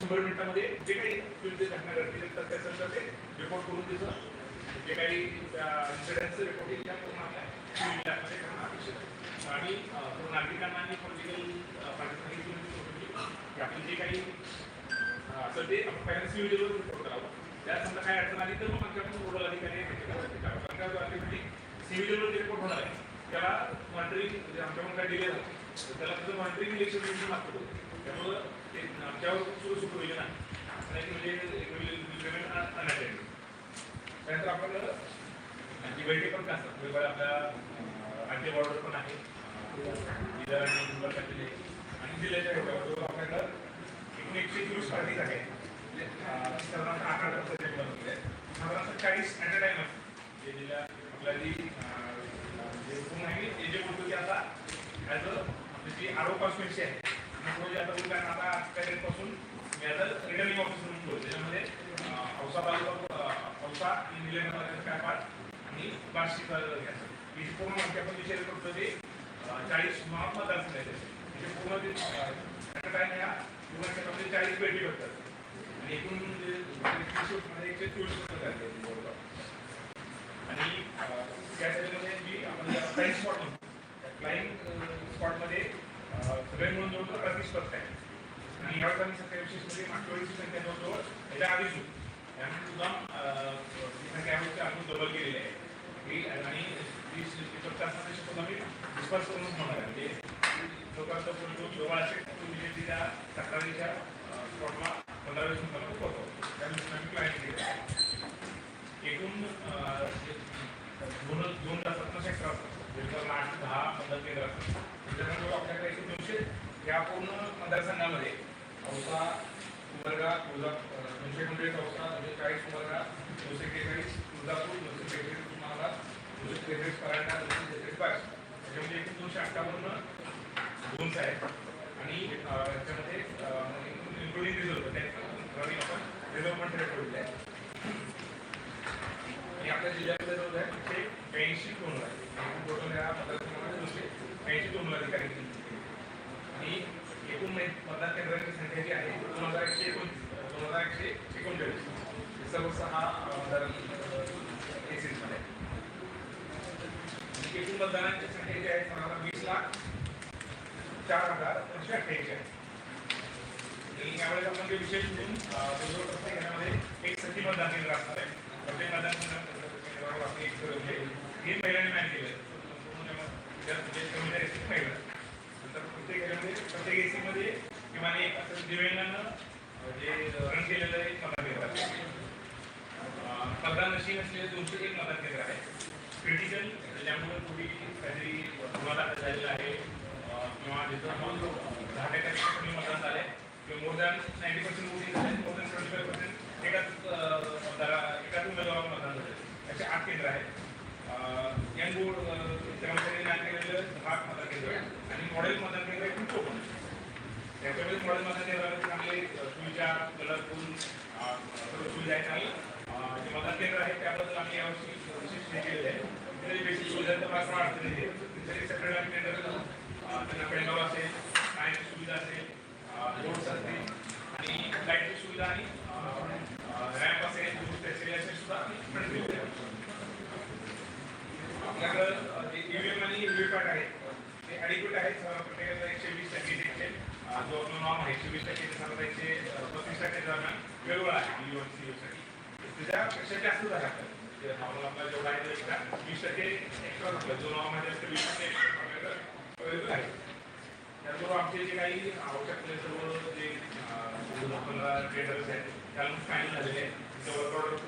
शंभर मिनिटामध्ये जे काही घटना घडतील तर त्या ते रिपोर्ट करून तिचं जे काही इन्सिडेंटचं रिपोर्ट येईल त्या पूर्ण करणं अपेक्षित आहे. आणि नागरिकांना आणि पॉलिटिकल पार्टिसिपेंट की आपण जे काही असं ते आपण पहिल्यांदा सिव्हिलवर रिपोर्ट करावं. त्यात समजा काही अडचण आली तर मग आमच्याकडून नोडल अधिकारी आहे, कारण काय अल्टिमेटली सिव्हिलवर रिपोर्ट होणार आहे त्याला मॉनिटरिंग म्हणजे आमच्याकडून काय डिले झाला. त्याला त्याचं मॉनिटरिंग इलेक्शन दिवशी लागतो त्यामुळं ते आमच्यावर सुरू सुरू होईल ना. असं नाही म्हणजे पेमेंट अनअटेंड त्यानंतर आपल्याकडं अँटीबायोटिक पण काय असतात. म्हणजे आपल्या अँटीबॉर्डर पण आहे. आणि जिल्ह्याच्या ह्याच्यावर आपल्याकडं एकूण एकशे चोवीस पार्टीज आहे म्हणजे, अं, साधारणतः आठ आठ वर्षाचे होते. म्हणजे साधारणतः चाळीस ॲट अ टाइम जे जिल्ह्या आपल्या जी जे पूर्ण आहे ते जे बोलतो की आता as a G RO constituency आहे म्हणजे आता उद्या आता आजपासून पासून मी आता रिटर्निंग ऑफिसर म्हणून बोलतो. त्याच्यामध्ये औसा तालुका औसा आणि तालुक्याचा काय पाच आणि बार्शी तालुका घ्यायचं ही पूर्ण माहिती आपण विचार करतो ते चाळीस माप त्याचे. म्हणजे पूर्ण ते ॲट ह्या पूर्ण क्षेत्रामध्ये चाळीस पेटी होतात. आणि एकूण जे एकशे चोवीस होतात आणि त्या त्याच्यामध्ये मी आपण स्पॉट म्हणतो फ्लाईंग स्पॉटमध्ये uh, सगळे मिळून जवळजवळ अडतीस पथक आहे आणि यावेळेस आम्ही संख्या विशेष म्हणजे मागच्या वेळेची संख्या जवळजवळ याच्या आधीच होती. त्यामुळे सुद्धा अं, संख्या अजून डबल केलेली आहे आणि वीस सुद्धा आम्ही डिस्पर्स करून म्हणणार म्हणजे लोकांचा जो जवळ असेल तो म्हणजे त्या तक्रारीच्या स्पॉटला पंधरा वीस मिनिटामध्ये पोहोचवतो त्यानुसार आम्ही प्लॅनिंग एकूण दोन दोन तासात सेक्टर असतात जवळजवळ आठ दहा पंधरा केंद्र असतात त्याच्यानंतर आपल्याकडे एकशे दोनशे या पूर्ण मतदारसंघामध्ये औसा उमरगा तुळजा दोनशे एकोणचाळीस औसा दोनशे चाळीस उमरगा दोनशे एक्केचाळीस तुळजापूर दोनशे बेचाळीस उस्मानाबाद दोनशे त्रेचाळीस परांडा दोनशे त्रेचाळीस बावीस त्याच्यामध्ये एकूण दोनशे अठ्ठावन्न झोन्स आहेत आणि अं, याच्यामध्ये इन्क्लुडिंग रिझर्व त्याच्यामध्ये म्हणजे आपण रिझर्वमेंट रेट ठेवलेलं आहे आणि आपल्या जिल्ह्यामध्ये जो आहे तिथे ब्याऐंशी कोण आहे. टोटल या मतदारसंघामध्ये दुसरे ऐंशी दोन अधिकारी आणि एकूण म्हणजे मतदार केंद्रांची संख्या जी आहे दोन हजार एकशे एकोणतीस दोन हजार एकशे एकोणचाळीस. हे सर्व सहा अं, मतदान केसेसमध्ये आहे. एकूण मतदारांची संख्या जी आहे साधारण वीस लाख चार हजार दोनशे अठ्ठ्याऐंशी आहे. यावेळेस आपण जे विशेष म्हणून अं, जवळजवळ प्रत्येक एक सखी मतदान केंद्र असणार आहे. प्रत्येक मतदान केंद्रावर आपण एक हे महिलांनी मॅन केलं. कमी म्हणजे नंतर प्रत्येक घरामध्ये प्रत्येक एसी मध्ये एक असं दिव्यांगानं जे रन केलेलं एक मतदान केंद्र आहे. मतदान नशीब असलेले दोनशे एक मतदान केंद्र आहे क्रिटिकल म्हणजे ज्यामुळे पूर्वी काहीतरी झालेला आहे किंवा जिथं दहा टक्क्यापेक्षा कमी मतदान झाले किंवा more than ninety percent voting झाले more than twenty five percent एकाच मतदारा एकाच उमेदवाराला मतदान झाले असे आठ केंद्र आहेत. यंग बोर्ड कर्मचारी मॅन केलेलं दहा मतदान केंद्र आहे आणि मॉडेल मतदान केंद्र एकूण चोपन्न त्याच्यामध्ये मॉडेल मतदान केंद्रामध्ये चांगले अं, सुविधा कलरफुल सर्व सुविधा आहेत आणि जे मतदान केंद्र आहे त्याबद्दल आम्ही यावर्षी विशेष हे केलेलं आहे. तरी बेसिक सुविधा तर फार फार अडचणी आहेत तिथे सेपरेट आम्ही केंद्र त्यांना पेडगाव असेल पाण्याची सुविधा असेल रोड्स असतील आणि लाईटची सुविधा आणि रॅम्प असेल त्याचे असेल सुद्धा आम्ही front view देतो. आपल्याकडं जे ईव्हीएम आणि व्हीव्हीपॅट आहेत ॲडिक्युट आहेत एकशे वीस टक्के जो आपला नॉर्म आहे एकशे वीस टक्के ते एकशे पस्तीस टक्के दरम्यान वेगवेगळा आहे ईव्हीएम त्याच्यापेक्षा जास्त झाला म्हणजे नॉर्मल आपला जेवढा आहे एक्स्ट्रा वीस टक्के एक्स्ट्रा झाला. जो नॉर्म आहे त्याचं वीस टक्के आहे. त्याचबरोबर आमचे जे काही आवश्यक सर्व जे अं, ट्रेडर्स आहेत त्याला फायनल झालेले आहेत. त्याचं वर्क